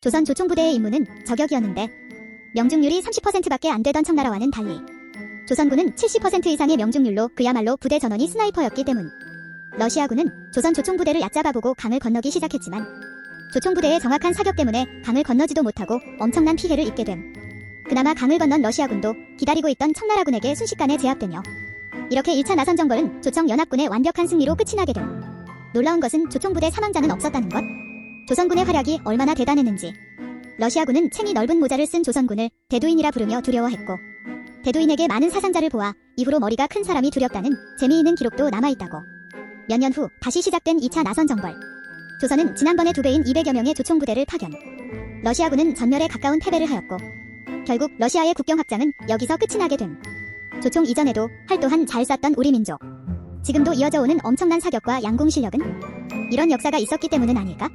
조선 조총부대의 임무는 저격이었는데 명중률이 30%밖에 안 되던 청나라와는 달리 조선군은 70% 이상의 명중률로 그야말로 부대 전원이 스나이퍼였기 때문 러시아군은 조선 조총부대를 얕잡아보고 강을 건너기 시작했지만 조총부대의 정확한 사격 때문에 강을 건너지도 못하고 엄청난 피해를 입게 됨. 그나마 강을 건넌 러시아군도 기다리고 있던 청나라군에게 순식간에 제압되며 이렇게 1차 나선 정벌은 조청 연합군의 완벽한 승리로 끝이 나게 됨. 놀라운 것은 조총부대 사망자는 없었다는 것. 조선군의 활약이 얼마나 대단했는지. 러시아군은 챙이 넓은 모자를 쓴 조선군을 대두인이라 부르며 두려워했고 대두인에게 많은 사상자를 보아 이후로 머리가 큰 사람이 두렵다는 재미있는 기록도 남아있다고. 몇 년 후 다시 시작된 2차 나선 정벌. 조선은 지난번의 두 배인 200여 명의 조총 부대를 파견. 러시아군은 전멸에 가까운 패배를 하였고 결국 러시아의 국경 확장은 여기서 끝이 나게 됨. 조총 이전에도 활 또한 잘 쐈던 우리 민족. 지금도 이어져 오는 엄청난 사격과 양궁 실력은 이런 역사가 있었기 때문은 아닐까?